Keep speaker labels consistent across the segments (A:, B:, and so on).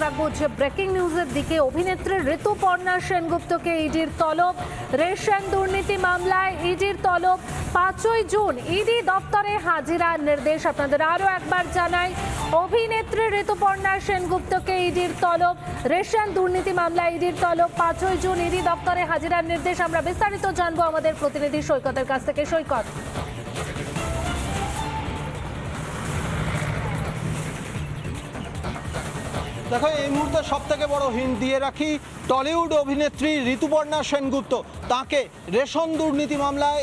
A: রাখব যে ব্রেকিং নিউজের দিকে, অভিনেত্রী ঋতুপর্ণা সেনগুপ্তকে ইডির তলব। রেশন দুর্নীতি মামলায় ইডির তলব। পাঁচই জুন ইডি দপ্তরে হাজিরার নির্দেশ। আপনাদের আরও একবার জানাই, অভিনেত্রী ঋতুপর্ণা সেনগুপ্তকে ইডির তলব। রেশন দুর্নীতি মামলায় ইডির তলব। পাঁচই জুন ইডি দপ্তরে হাজিরার নির্দেশ। আমরা বিস্তারিত জানব আমাদের প্রতিনিধি সৈকতের কাছ থেকে। সৈকত।
B: দেখো, এই মুহূর্তে সব থেকে বড় হিন্ট দিয়ে রাখি, টলিউড অভিনেত্রী ঋতুপর্ণা সেনগুপ্ত তাকে রেশন দুর্নীতি মামলায়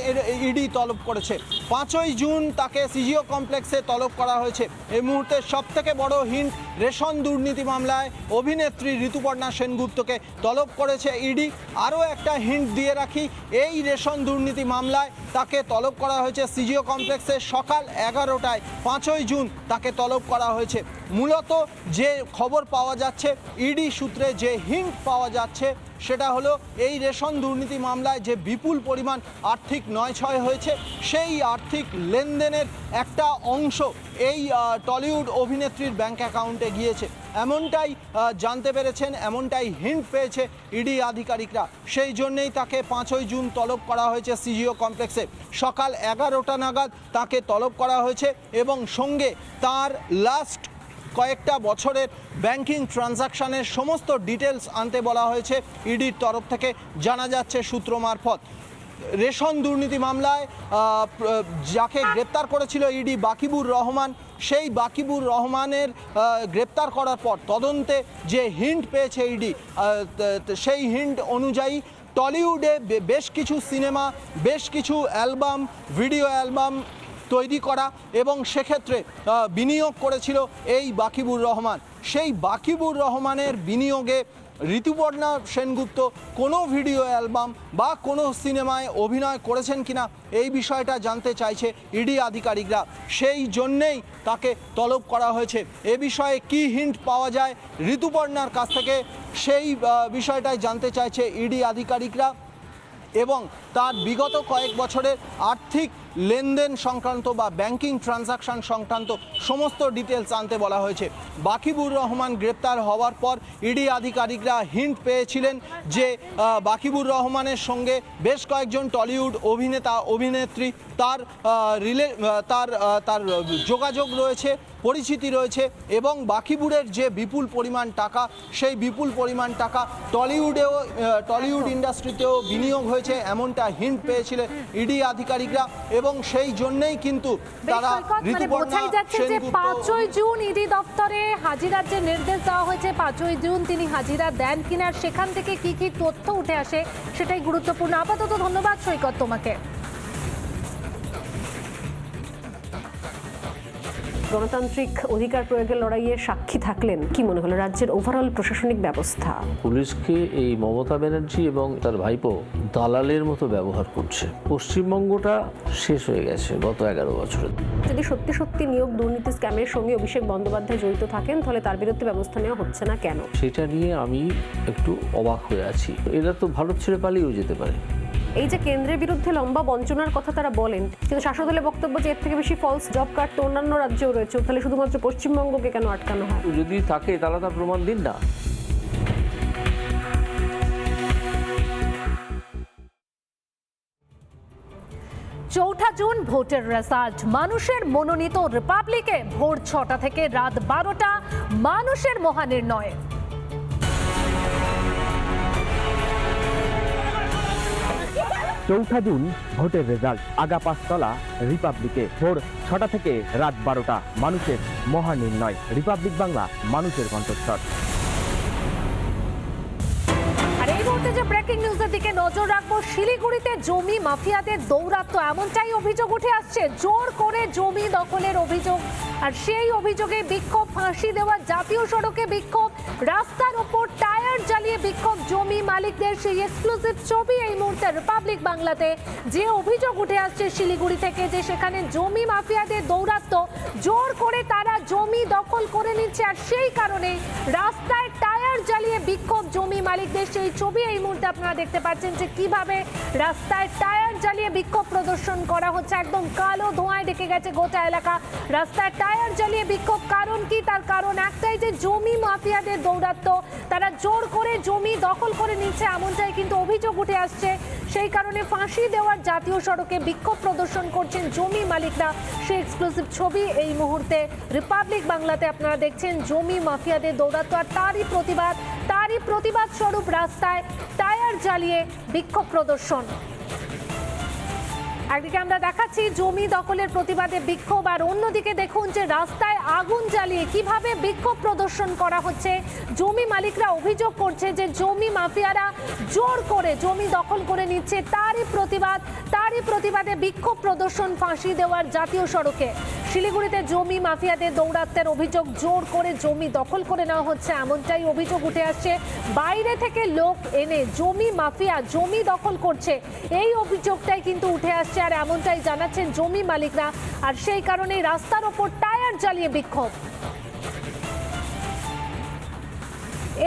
B: ইডি তলব করেছে। পাঁচই জুন তাকে সিজিও কমপ্লেক্সে তলব করা হয়েছে। এই মুহূর্তে সব থেকে বড় হিন্ট রেশন দুর্নীতি মামলায় অভিনেত্রী ঋতুপর্ণা সেনগুপ্তকে তলব করেছে ইডি। আরও একটা হিন্ট দিয়ে রাখি, এই রেশন দুর্নীতি মামলায় তাকে তলব করা হয়েছে সিজিও কমপ্লেক্সে সকাল এগারোটায়। পাঁচই জুন তাকে তলব করা হয়েছে। মূলত যে খবর পাওয়া যাচ্ছে, ইডি সূত্রে যে হিন্ট পাওয়া যাচ্ছে, সেটা হলো এই রেশন দুর্নীতি মামলায় যে বিপুল পরিমাণ আর্থিক নয় ছয় হয়েছে, সেই আর্থিক লেনদেনের একটা অংশ এই টলিউড অভিনেত্রীর ব্যাংক অ্যাকাউন্টে গিয়েছে। এমনটাই জানতে পেরেছেন, এমনটাই হিন্ট পেয়েছে ইডি আধিকারিকরা। সেই জন্যেই তাকে পাঁচই জুন তলব করা হয়েছে সিজিও কমপ্লেক্সে। সকাল এগারোটা নাগাদ তাকে তলব করা হয়েছে এবং সঙ্গে তার লাস্ট কয়েকটা বছরের ব্যাংকিং ট্রানজাকশানের সমস্ত ডিটেলস আনতে বলা হয়েছে ইডির তরফ থেকে। জানা যাচ্ছে সূত্র মারফত। রেশন দুর্নীতি মামলায় যাকে গ্রেপ্তার করেছিল ইডি বাকিবুর রহমান, সেই বাকিবুর রহমানের গ্রেপ্তার করার পর তদন্তে যে হিন্ট পেয়েছে ইডি সেই হিন্ট অনুযায়ী টলিউডে বেশ কিছু সিনেমা, বেশ কিছু অ্যালবাম, ভিডিও অ্যালবাম তৈরি করা এবং সেক্ষেত্রে বিনিয়োগ করেছিল এই বাকিবুর রহমান। সেই বাকিবুর রহমানের বিনিয়োগে ঋতুপর্ণা সেনগুপ্ত কোনো ভিডিও অ্যালবাম বা কোনো সিনেমায় অভিনয় করেছেন কিনা এই বিষয়টা জানতে চাইছে ইডি আধিকারিকরা। সেই জন্যেই তাকে তলব করা হয়েছে। এ বিষয়ে কি হিন্ট পাওয়া যায় ঋতুপর্ণার কাছ থেকে সেই বিষয়টাই জানতে চাইছে ইডি আধিকারিকরা। এবং তার বিগত কয়েক বছরের আর্থিক লেনদেন সংক্রান্ত বা ব্যাংকিং ট্রানজাকশন সংক্রান্ত সমস্ত ডিটেলস আনতে বলা হয়েছে। বাকিবুর রহমান গ্রেপ্তার হওয়ার পর ইডি আধিকারিকরা হিন্ট পেয়েছিলেন যে বাকিবুর রহমানের সঙ্গে বেশ কয়েকজন টলিউড অভিনেতা, অভিনেত্রী তার রিলে তার তার যোগাযোগ রয়েছে। পরিচিতি রয়েছে এবং বাকিবুরের যে বিপুল পরিমাণ টাকা সেই বিপুল পরিমাণ টাকা টলিউডেও টলিউড ইন্ডাস্ট্রিতেও বিনিয়োগ হয়েছে এমনটা হিন্ট পেয়েছিলেন ইডি আধিকারিকরা এবং সেই জন্যই কিন্তু তারা
A: মানে
B: ঋতুপর্ণা
A: বোঝাই যাচ্ছে যে
B: সেনগুপ্ত
A: পাঁচই জুন ইডি দপ্তরে হাজিরার যে নির্দেশ দেওয়া হয়েছে পাঁচই জুন তিনি হাজিরা দেন কিনা আর সেখান থেকে কি কি তথ্য উঠে আসে সেটাই গুরুত্বপূর্ণ। আপাতত ধন্যবাদ সৈকত তোমাকে।
C: গণতান্ত্রিক অধিকার প্রয়োগের লড়াইয়ে সাক্ষী থাকলেন। কি মনে হলো রাজ্যের ওভারঅল প্রশাসনিক ব্যবস্থা?
D: পুলিশকে এই মমতা ব্যানার্জি এবং তার ভাইপো দালালের মতো ব্যবহার করছে। পশ্চিমবঙ্গটা শেষ হয়ে গেছে গত এগারো বছরে।
C: যদি সত্যি সত্যি নিয়োগ দুর্নীতি স্ক্যামের সঙ্গে অভিষেক বন্দ্যোপাধ্যায় জড়িত থাকেন তাহলে তার বিরুদ্ধে ব্যবস্থা নেওয়া হচ্ছে না কেন?
D: সেটা নিয়ে আমি একটু অবাক হয়ে আছি। এরা তো ভারত ছেড়ে পালিয়েও যেতে পারে।
C: এই যে কেন্দ্রের বিরুদ্ধে লম্বা বঞ্চনার কথা তারা বলেন কিন্তু শাসক দলের বক্তব্য যে এর থেকে বেশি ফলস জব কার্ড তো অন্যান্য রাজ্যেও রয়েছে তাহলে শুধুমাত্র পশ্চিমবঙ্গকে কেন আটকানো হয়?
D: যদি থাকে তাহলে তার প্রমাণ দিন না।
A: চৌঠা জুন ভোটের রেজাল্ট মানুষের মনোনীত রিপাবলিকে ভোর ছটা থেকে রাত বারোটা মানুষের মহানির্ণয়।
E: চৌঠা জুন ভোটের রেজাল্ট। আগা পাঁচতলা রিপাবলিকে ভোর ছটা থেকে রাত বারোটা। মানুষের মহানির্ণয়। রিপাবলিক বাংলা, মানুষের কণ্ঠস্বর।
A: ব্রেকিং নিউজের দিকে নজর রাখব। শিলিগুড়িতে জমি মাফিয়াদের দৌরাত্ম এমনটাই অভিযোগ উঠে আসছে। জোর করে জমি দখলের অভিযোগ। আর সেই অভিযোগে বিক্ষোভ, ফাঁসি দেওয়া জাতীয় সড়কে বিক্ষোভ। রাস্তার ওপর টায়ার জ্বালিয়ে বিক্ষোভ। জমি মালিকদের সেই এক্সক্লুসিভ ছবি এই মুহূর্তে রিপাবলিক বাংলাতে। যে অভিযোগ উঠে আসছে শিলিগুড়ি থেকে যে সেখানে জমি মাফিয়াদের দৌরাত্ম জোর করে তারা জমি দখল করে নিচ্ছে। আর সেই কারণে রাস্তায় বিক্ষোভ জমি মালিকদের সেই ছবি এই মুহূর্তে আপনারা দেখতে পাচ্ছেন যে কীভাবে রাস্তায় টায়ার জ্বালিয়ে বিক্ষোভ প্রদর্শন করা হচ্ছে। একদম কালো ধোঁয়ায় ডেকে গেছে গোটা এলাকা। রাস্তায় টায়ার জ্বালিয়ে বিক্ষোভ কারণ কি? তার কারণ একটাই যে জমি মাফিয়াদের দৌরাত্ম তারা জোর করে জমি দখল করে নিচ্ছে এমনটাই কিন্তু অভিযোগ উঠে আসছে। সেই কারণে ফাঁসি দেওয়ার জাতীয় সড়কে বিক্ষোভ প্রদর্শন করছেন জমি মালিকরা। সেই এক্সক্লুসিভ ছবি এই মুহূর্তে রিপাবলিক বাংলাতে আপনারা দেখছেন। জমি মাফিয়াদের দৌরাত্ম আর তারই প্রতিবাদ তারই প্রতিবাদ স্বরূপ রাস্তায় টায়ার জ্বালিয়ে বিক্ষোভ প্রদর্শন। একদিকে আমরা দেখাচ্ছি জমি দখলের প্রতিবাদে বিক্ষোভ, আর অন্যদিকে দেখুন যে রাস্তায় আগুন জ্বালিয়ে কীভাবে বিক্ষোভ প্রদর্শন করা হচ্ছে। জমি মালিকরা অভিযোগ করছে যে জমি মাফিয়ারা জোর করে জমি দখল করে নিচ্ছে, তারই প্রতিবাদ তারই প্রতিবাদে বিক্ষোভ প্রদর্শন, ফাঁসি দেওয়ার জাতীয় সড়কে। শিলিগুড়িতে জমি মাফিয়াদের দৌরাত্মের অভিযোগ, জোর করে জমি দখল করে নেওয়া হচ্ছে। এমনটাই অভিযোগ উঠে আসছে। বাইরে থেকে লোক এনে জমি মাফিয়া জমি দখল করছে। এই অভিযোগটাই কিন্তু উঠে আসছে আর এমনটাই জানাচ্ছেন জমি মালিকরা। আর সেই কারণেই রাস্তার ওপর টায়ার জ্বালিয়ে বিক্ষোভ।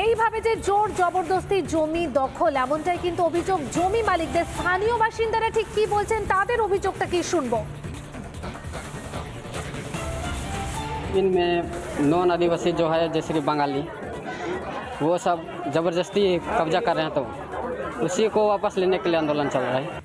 A: এইভাবে যে জোর জবরদস্তি জমি দখল এমনটাই কিন্তু অভিযোগ জমি মালিকদের স্থানীয় বাসিন্দারা ঠিক কি বলছেন তাদের অভিযোগটা কি শুনবো
F: इनमें नॉन आदिवासी जो है जैसे कि बंगाली वो सब ज़बरदस्ती कब्जा कर रहे हैं तो उसी को वापस लेने के लिए आंदोलन चल रहा है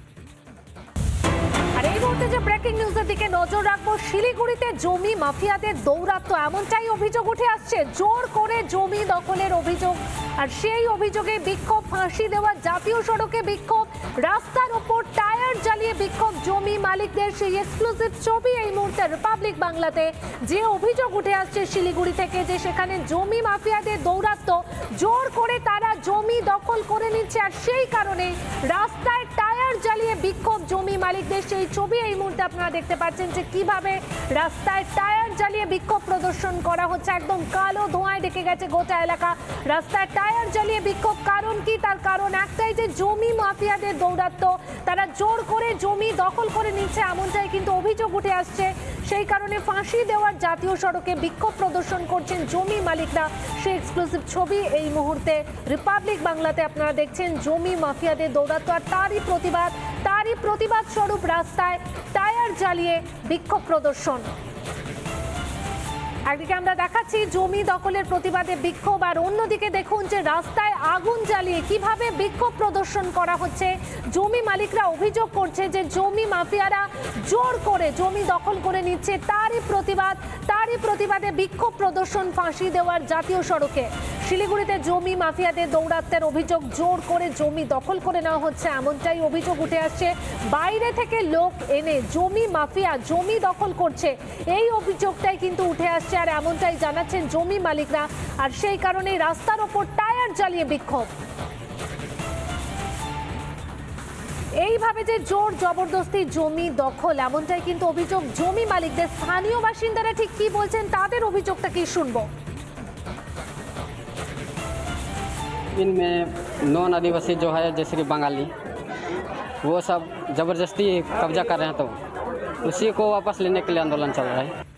A: ব্রেকিং নিউজের দিকে নজর রাখব। শিলিগুড়িতে জমি মাফিয়াদের দৌরাত্ম, এমনটাই অভিযোগ উঠে আসছে। জোর করে জমি দখলের অভিযোগ। আর সেই অভিযোগে বিক্ষোভ, ফাঁসি দেওয়া জাতীয় সড়কে বিক্ষোভ। রাস্তার ওপর টায়ার জ্বালিয়ে বিক্ষোভ। জমি মালিকদের সেই এক্সক্লুসিভ ছবি এই মুহূর্তে রিপাবলিক বাংলাতে। যে অভিযোগ উঠে আসছে শিলিগুড়ি থেকে যে সেখানে জমি মাফিয়াদের দৌরাত্ম। জোর করে তারা জমি দখল করে নিচ্ছে। আর সেই কারণে রাস্তায় টায়ার জ্বালিয়ে বিক্ষোভ জমি মালিকদের। সেই ছবি এই মুহূর্তে আপনারা দেখতে পাচ্ছেন যে কীভাবে রাস্তায় টায়ার জ্বালিয়ে বিক্ষোভ প্রদর্শন করা হচ্ছে। একদম কালো ধোঁয়ায় ডেকে গেছে গোটা এলাকা। রাস্তায় টায়ার জ্বালিয়ে বিক্ষোভ কারণ কি? তার কারণ একটাই যে জমি মাফিয়াদের দৌরাত্ম তারা জোর করে জমি দখল করে নিচ্ছে, এমনটাই কিন্তু অভিযোগ উঠে আসছে সেই কারণে ফাঁসি দেওয়ার জাতীয় সড়কে বিক্ষোভ প্রদর্শন করছেন জমি মালিকরা। সেই এক্সক্লুসিভ ছবি এই মুহূর্তে রিপাবলিক বাংলাতে আপনারা দেখছেন, জমি মাফিয়াদের দৌরাত্ম আর তারই প্রতিবাদ তারই প্রতিবাদ স্বরূপ রাস্তায় টায়ার জ্বালিয়ে বিক্ষোভ প্রদর্শন। একদিকে আমরা দেখাচ্ছি জমি দখলের প্রতিবাদে বিক্ষোভ, আর অন্যদিকে দেখুন যে রাস্তায় আগুন জ্বালিয়ে কীভাবে বিক্ষোভ প্রদর্শন করা হচ্ছে। জমি মালিকরা অভিযোগ করছে যে জমি মাফিয়ারা জোর করে জমি দখল করে নিচ্ছে। তারই প্রতিবাদ, তারই প্রতিবাদে বিক্ষোভ প্রদর্শন ফাঁসি দেওয়ার জাতীয় সড়কে। শিলিগুড়িতে জমি মাফিয়াদের দৌরাত্মের অভিযোগ, জোর করে জমি দখল করে নেওয়া হচ্ছে, এমনটাই অভিযোগ উঠে আসছে। বাইরে থেকে লোক এনে জমি মাফিয়া, জমি দখল করছে, এই অভিযোগটাই কিন্তু উঠে আসছে আর এমনটাই জানাচ্ছেন জমি মালিকরা। আর সেই কারণেই রাস্তার ওপর টায়ার জ্বালিয়ে বিক্ষোভ। এইভাবে যে জোর জবরদস্তি, জমি দখল, এমনটাই কিন্তু অভিযোগ জমি মালিকদের। স্থানীয় বাসিন্দারা ঠিক কি বলছেন, তাদের অভিযোগটা কি শুনব?
F: इनमें नॉन आदिवासी जो है, जैसे कि बंगाली, वो सब ज़बरदस्ती कब्जा कर रहे हैं तो उसी को वापस लेने के लिए आंदोलन चल रहा है।